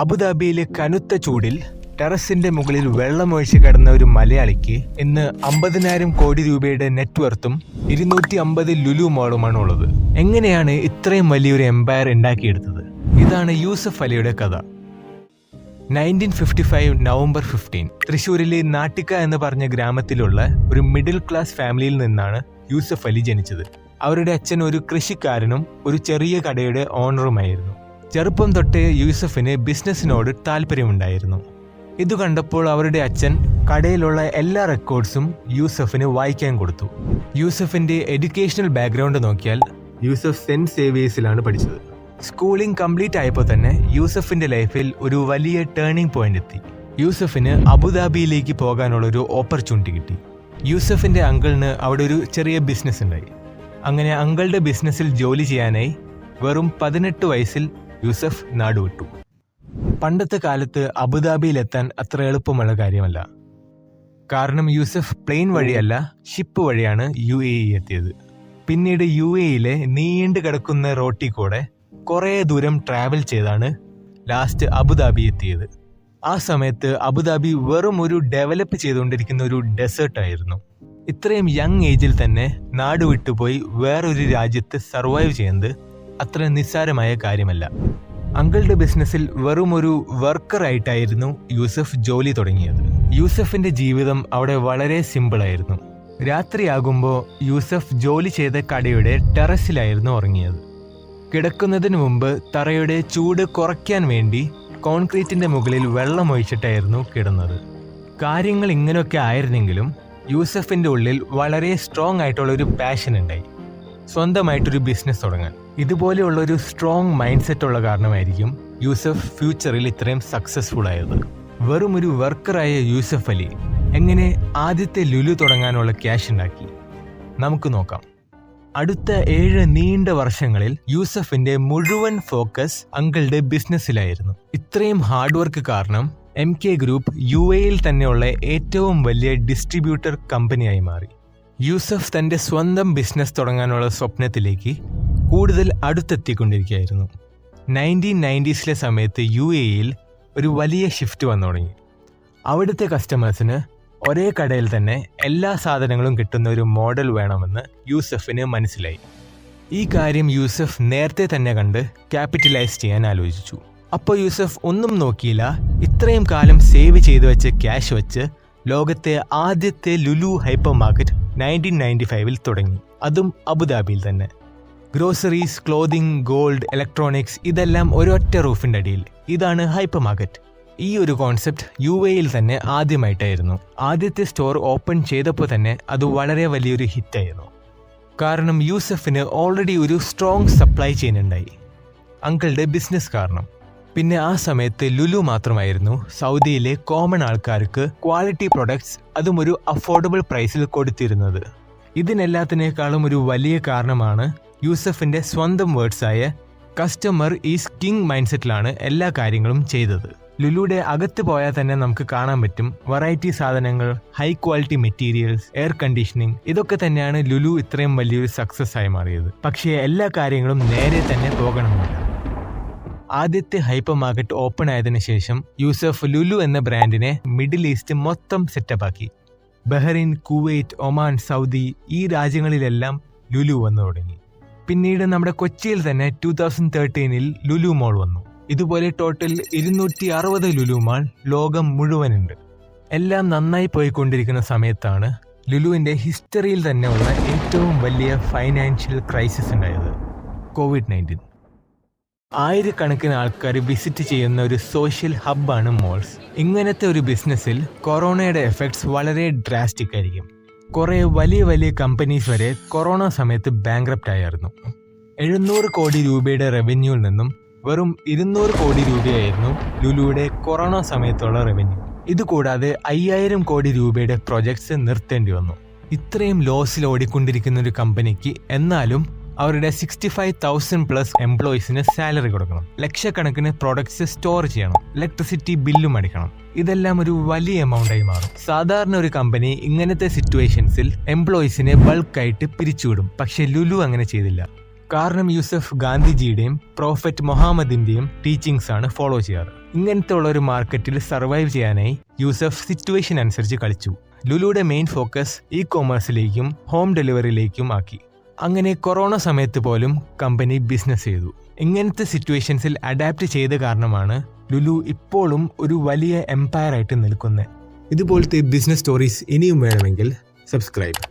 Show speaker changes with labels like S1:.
S1: അബുദാബിയിലെ കനുത്ത ചൂടിൽ ടെറസിന്റെ മുകളിൽ വെള്ളമൊഴിച്ച് കിടന്ന ഒരു മലയാളിക്ക് ഇന്ന് അമ്പതിനായിരം കോടി രൂപയുടെ നെറ്റ്വർത്തും ഇരുന്നൂറ്റി അമ്പത് ലുലു മോളുമാണ് ഉള്ളത്. എങ്ങനെയാണ് ഇത്രയും വലിയൊരു എംപയർ ഉണ്ടാക്കിയെടുത്തത്? ഇതാണ് യൂസഫ് അലിയുടെ കഥ. Nineteen fifty five November fifteen തൃശ്ശൂരിലെ നാട്ടിക്ക എന്ന് പറഞ്ഞ ഗ്രാമത്തിലുള്ള ഒരു മിഡിൽ ക്ലാസ് ഫാമിലിയിൽ നിന്നാണ് യൂസഫ് അലി ജനിച്ചത്. അവരുടെ അച്ഛൻ ഒരു കൃഷിക്കാരനും ഒരു ചെറിയ കടയുടെ ഓണറുമായിരുന്നു ചെറുപ്പം തൊട്ടേ യൂസഫിന് ബിസിനസ്സിനോട് താല്പര്യമുണ്ടായിരുന്നു. ഇത് കണ്ടപ്പോൾ അവരുടെ അച്ഛൻ കടയിലുള്ള എല്ലാ റെക്കോർഡ്സും യൂസഫിന് വായിക്കാൻ കൊടുത്തു. യൂസഫിന്റെ എഡ്യൂക്കേഷണൽ ബാക്ക്ഗ്രൗണ്ട് നോക്കിയാൽ യൂസഫ് സെന്റ് സേവിയേഴ്സിലാണ് പഠിച്ചത്. സ്കൂളിംഗ് കംപ്ലീറ്റ് ആയപ്പോൾ തന്നെ യൂസഫിന്റെ ലൈഫിൽ ഒരു വലിയ ടേണിംഗ് പോയിന്റ് എത്തി. യൂസഫിന് അബുദാബിയിലേക്ക് പോകാനുള്ള ഒരു ഓപ്പർച്യൂണിറ്റി കിട്ടി. യൂസഫിന്റെ അങ്കിളിന് അവിടെ ഒരു ചെറിയ ബിസിനസ് ഉണ്ടായി അങ്ങനെ അങ്കിളുടെ ബിസിനസ്സിൽ ജോലി ചെയ്യാനായി വെറും പതിനെട്ട് വയസ്സിൽ യൂസഫ് നാടുവിട്ടു. പണ്ടത്തെ കാലത്ത് അബുദാബിയിലെത്താൻ അത്ര എളുപ്പമുള്ള കാര്യമല്ല. കാരണം യൂസഫ് പ്ലെയിൻ വഴിയല്ല ഷിപ്പ് വഴിയാണ് യു എ ഇ എത്തിയത്. പിന്നീട് യു എയിലെ നീണ്ടു കിടക്കുന്ന റോട്ടി കൂടെ കുറേ ദൂരം ട്രാവൽ ചെയ്താണ് ലാസ്റ്റ് അബുദാബി എത്തിയത്. ആ സമയത്ത് അബുദാബി വെറും ഒരു ഡെവലപ്പ് ചെയ്തുകൊണ്ടിരിക്കുന്ന ഒരു ഡെസേർട്ട് ആയിരുന്നു. ഇത്രയും യങ് ഏജിൽ തന്നെ നാട് വിട്ടുപോയി വേറൊരു രാജ്യത്ത് സർവൈവ് ചെയ്യുന്നത് അത്ര നിസ്സാരമായ കാര്യമല്ല. അങ്കിളുടെ ബിസിനസ്സിൽ വെറും ഒരു വർക്കർ ആയിട്ടായിരുന്നു യൂസഫ് ജോലി തുടങ്ങിയത്. യൂസഫിന്റെ ജീവിതം അവിടെ വളരെ സിമ്പിൾ ആയിരുന്നു. രാത്രിയാകുമ്പോൾ യൂസഫ് ജോലി ചെയ്ത കടയുടെ ടെറസിലായിരുന്നു ഉറങ്ങിയത്. കിടക്കുന്നതിന് മുമ്പ് തറയുടെ ചൂട് കുറയ്ക്കാൻ വേണ്ടി കോൺക്രീറ്റിന്റെ മുകളിൽ വെള്ളമൊഴിച്ചിട്ടായിരുന്നു കിടന്നത്. കാര്യങ്ങൾ ഇങ്ങനെയൊക്കെ ആയിരുന്നെങ്കിലും യൂസഫിന്റെ ഉള്ളിൽ വളരെ സ്ട്രോങ് ആയിട്ടുള്ള ഒരു പാഷൻ ഉണ്ടായി. സ്വന്തമായിട്ടൊരു ബിസിനസ് തുടങ്ങാൻ. ഇതുപോലെയുള്ള ഒരു സ്ട്രോങ് മൈൻഡ് സെറ്റ് ഉള്ള കാരണമായിരിക്കും യൂസഫ് ഫ്യൂച്ചറിൽ ഇത്രയും സക്സസ്ഫുൾ ആയത്. വെറും ഒരു വർക്കറായ യൂസഫ് അലി എങ്ങനെ ആദ്യത്തെ ലുലു തുടങ്ങാനുള്ള ക്യാഷ് ഉണ്ടാക്കി? നമുക്ക് നോക്കാം. അടുത്ത ഏഴ് നീണ്ട വർഷങ്ങളിൽ യൂസഫിന്റെ മുഴുവൻ ഫോക്കസ് അങ്കിളുടെ ബിസിനസ്സിലായിരുന്നു ഇത്രയും ഹാർഡ് വർക്ക് കാരണം എം കെ ഗ്രൂപ്പ് യു എയിൽ തന്നെയുള്ള ഏറ്റവും വലിയ ഡിസ്ട്രിബ്യൂട്ടർ കമ്പനിയായി മാറി. യൂസഫ് തന്റെ സ്വന്തം ബിസിനസ് തുടങ്ങാനുള്ള സ്വപ്നത്തിലേക്ക് കൂടുതൽ അടുത്തെത്തിക്കൊണ്ടിരിക്കുകയായിരുന്നു. നയന്റീൻ നയന്റീസിലെ സമയത്ത് യു എയിൽ ഒരു വലിയ ഷിഫ്റ്റ് വന്നു തുടങ്ങി. അവിടുത്തെ കസ്റ്റമേഴ്സിന് ഒരേ കടയിൽ തന്നെ എല്ലാ സാധനങ്ങളും കിട്ടുന്ന ഒരു മോഡൽ വേണമെന്ന് യൂസഫിന് മനസ്സിലായി. ഈ കാര്യം യൂസഫ് നേരത്തെ തന്നെ കണ്ട് ക്യാപിറ്റലൈസ് ചെയ്യാൻ ആലോചിച്ചു. അപ്പോൾ യൂസഫ് ഒന്നും നോക്കിയില്ല ഇത്രയും കാലം സേവ് ചെയ്തു വെച്ച ക്യാഷ് വെച്ച് ലോകത്തെ ആദ്യത്തെ Lulu hyper market nineteen ninety ഫൈവിൽ തുടങ്ങി. അതും അബുദാബിയിൽ തന്നെ. ഗ്രോസറീസ് ക്ലോതിങ് ഗോൾഡ് ഇലക്ട്രോണിക്സ് ഇതെല്ലാം ഒരൊറ്റ റൂഫിന്റെ അടിയിൽ. ഇതാണ് ഹൈപ്പർ മാർക്കറ്റ് ഈ ഒരു കോൺസെപ്റ്റ് യു എയിൽ തന്നെ ആദ്യമായിട്ടായിരുന്നു. ആദ്യത്തെ സ്റ്റോർ ഓപ്പൺ ചെയ്തപ്പോൾ തന്നെ അത് വളരെ വലിയൊരു ഹിറ്റായിരുന്നു. കാരണം യൂസഫിന് ഓൾറെഡി ഒരു സ്ട്രോങ് സപ്ലൈ ചെയിൻ ഉണ്ടായി. അങ്കിളുടെ ബിസിനസ് കാരണം. പിന്നെ ആ സമയത്ത് ലുലു മാത്രമായിരുന്നു സൗദിയിലെ കോമൺ ആൾക്കാർക്ക് ക്വാളിറ്റി പ്രൊഡക്ട്സ് അതും ഒരു അഫോർഡബിൾ പ്രൈസിൽ കൊടുത്തിരുന്നത്. ഇതിനെല്ലാത്തിനേക്കാളും ഒരു വലിയ കാരണമാണ് യൂസഫിന്റെ സ്വന്തം വേർഡ്സായ കസ്റ്റമർ ഈസ് കിങ് മൈൻഡ് സെറ്റിലാണ് എല്ലാ കാര്യങ്ങളും ചെയ്തത്. ലുലുടെ അകത്ത് പോയാൽ തന്നെ നമുക്ക് കാണാൻ പറ്റും വെറൈറ്റി സാധനങ്ങൾ high quality materials air conditioning ഇതൊക്കെ തന്നെയാണ് ലുലു ഇത്രയും വലിയൊരു സക്സസ് ആയി മാറിയത്. പക്ഷേ എല്ലാ കാര്യങ്ങളും നേരെ തന്നെ പോകണമെന്നില്ല ആദ്യത്തെ ഹൈപ്പർ മാർക്കറ്റ് ഓപ്പൺ ആയതിനു ശേഷം യൂസഫ് ലുലു എന്ന ബ്രാൻഡിനെ മിഡിൽ ഈസ്റ്റ് മൊത്തം സെറ്റപ്പാക്കി ബഹ്റിൻ കുവൈറ്റ് ഒമാൻ സൗദി ഈ രാജ്യങ്ങളിലെല്ലാം ലുലു വന്നു തുടങ്ങി. പിന്നീട് നമ്മുടെ കൊച്ചിയിൽ തന്നെ ടൂ തൗസൻഡ് തേർട്ടീനിൽ ലുലു മോൾ വന്നു. ഇതുപോലെ ടോട്ടൽ ഇരുന്നൂറ്റി അറുപത് ലുലു മാൾ ലോകം മുഴുവനുണ്ട്. എല്ലാം നന്നായി പോയിക്കൊണ്ടിരിക്കുന്ന സമയത്താണ് ലുലുവിന്റെ ഹിസ്റ്ററിയിൽ തന്നെ ഉള്ള ഏറ്റവും വലിയ ഫൈനാൻഷ്യൽ ക്രൈസിസ് ഉണ്ടായത്. കോവിഡ് നയന്റീൻ ആയിരക്കണക്കിന് ആൾക്കാർ വിസിറ്റ് ചെയ്യുന്ന ഒരു സോഷ്യൽ ഹബ്ബാണ് മോൾസ് ഇങ്ങനത്തെ ഒരു ബിസിനസ്സിൽ കൊറോണയുടെ എഫക്ട്സ് വളരെ ഡ്രാസ്റ്റിക് ആയിരിക്കും. കുറേ വലിയ വലിയ കമ്പനീസ് വരെ കൊറോണ സമയത്ത് ബാങ്ക്രപ്റ്റ് ആയിരുന്നു. എഴുന്നൂറ് കോടി രൂപയുടെ റവന്യൂവിൽ നിന്നും വെറും ഇരുന്നൂറ് കോടി രൂപയായിരുന്നു ലുലുയുടെ കൊറോണ സമയത്തുള്ള റവന്യൂ ഇതുകൂടാതെ അയ്യായിരം കോടി രൂപയുടെ പ്രൊജക്ട്സ് നിർത്തേണ്ടി വന്നു. ഇത്രയും ലോസിൽ ഓടിക്കൊണ്ടിരിക്കുന്ന ഒരു കമ്പനിക്ക് എന്നാലും അവരുടെ സിക്സ്റ്റി ഫൈവ് തൗസൻഡ് പ്ലസ് എംപ്ലോയീസിന് സാലറി കൊടുക്കണം. ലക്ഷക്കണക്കിന് പ്രോഡക്ട്സ് സ്റ്റോർ ചെയ്യണം. ഇലക്ട്രിസിറ്റി ബില്ലും അടിക്കണം. ഇതെല്ലാം ഒരു വലിയ എമൗണ്ട് ആയി മാറും. സാധാരണ ഒരു കമ്പനി ഇങ്ങനത്തെ സിറ്റുവേഷൻസിൽ എംപ്ലോയീസിനെ ബൾക്കായിട്ട് പിരിച്ചുവിടും. പക്ഷെ ലുലു അങ്ങനെ ചെയ്തില്ല. കാരണം യൂസഫ് ഗാന്ധിജിയുടെയും പ്രോഫറ്റ് മുഹമ്മദിന്റെയും ടീച്ചിങ്സ് ആണ് ഫോളോ ചെയ്യാറ്. ഇങ്ങനത്തെ ഉള്ള ഒരു മാർക്കറ്റിൽ സർവൈവ് ചെയ്യാനായി യൂസഫ് സിറ്റുവേഷൻ അനുസരിച്ച് കളിച്ചു. ലുലുയുടെ മെയിൻ ഫോക്കസ് ഇ കോമേഴ്സിലേക്കും ഹോം ഡെലിവറിയിലേക്കും ആക്കി. അങ്ങനെ കൊറോണ സമയത്ത് പോലും കമ്പനി ബിസിനസ് ചെയ്തു. ഇങ്ങനത്തെ സിറ്റുവേഷൻസിൽ അഡാപ്റ്റ് ചെയ്ത കാരണമാണ് ലുലു ഇപ്പോഴും ഒരു വലിയ എംപയർ ആയിട്ട് നിൽക്കുന്നത്. ഇതുപോലത്തെ ബിസിനസ് സ്റ്റോറീസ് ഇനിയും വേണമെങ്കിൽ സബ്സ്ക്രൈബ്